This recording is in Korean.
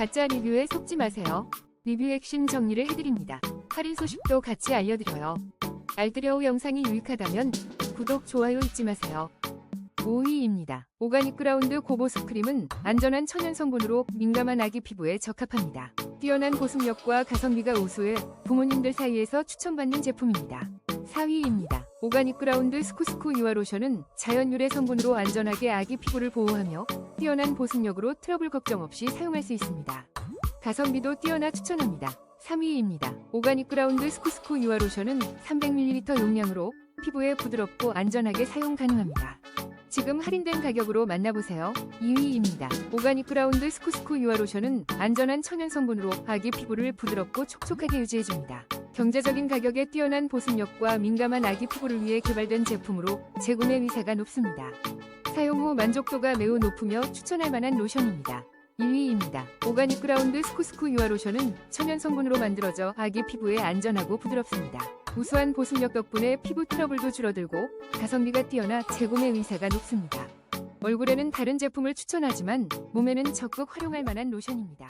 가짜 리뷰에 속지 마세요. 리뷰 핵심 정리를 해드립니다. 할인 소식도 같이 알려드려요. 알뜰여우 영상이 유익하다면 구독, 좋아요 잊지 마세요. 5위입니다. 오가닉 그라운드 고보습 크림은 안전한 천연 성분으로 민감한 아기 피부에 적합합니다. 뛰어난 보습력과 가성비가 우수해 부모님들 사이에서 추천받는 제품입니다. 4위입니다. 오가닉 그라운드 스쿠스쿠 유화 로션은 자연 유래 성분으로 안전하게 아기 피부를 보호하며 뛰어난 보습력으로 트러블 걱정 없이 사용할 수 있습니다. 가성비도 뛰어나 추천합니다. 3위입니다. 오가닉 그라운드 스쿠스쿠 유화 로션은 300ml 용량으로 피부에 부드럽고 안전하게 사용 가능합니다. 지금 할인된 가격으로 만나보세요. 2위입니다. 오가닉 그라운드 스쿠스쿠 유화 로션은 안전한 천연 성분으로 아기 피부를 부드럽고 촉촉하게 유지해줍니다. 경제적인 가격에 뛰어난 보습력과 민감한 아기 피부를 위해 개발된 제품으로 재구매 위사가 높습니다. 사용 후 만족도가 매우 높으며 추천할 만한 로션입니다. 1위입니다. 오가닉 그라운드 스쿠스쿠 유화 로션은 천연 성분으로 만들어져 아기 피부에 안전하고 부드럽습니다. 우수한 보습력 덕분에 피부 트러블도 줄어들고 가성비가 뛰어나 재구매 의사가 높습니다. 얼굴에는 다른 제품을 추천하지만 몸에는 적극 활용할 만한 로션입니다.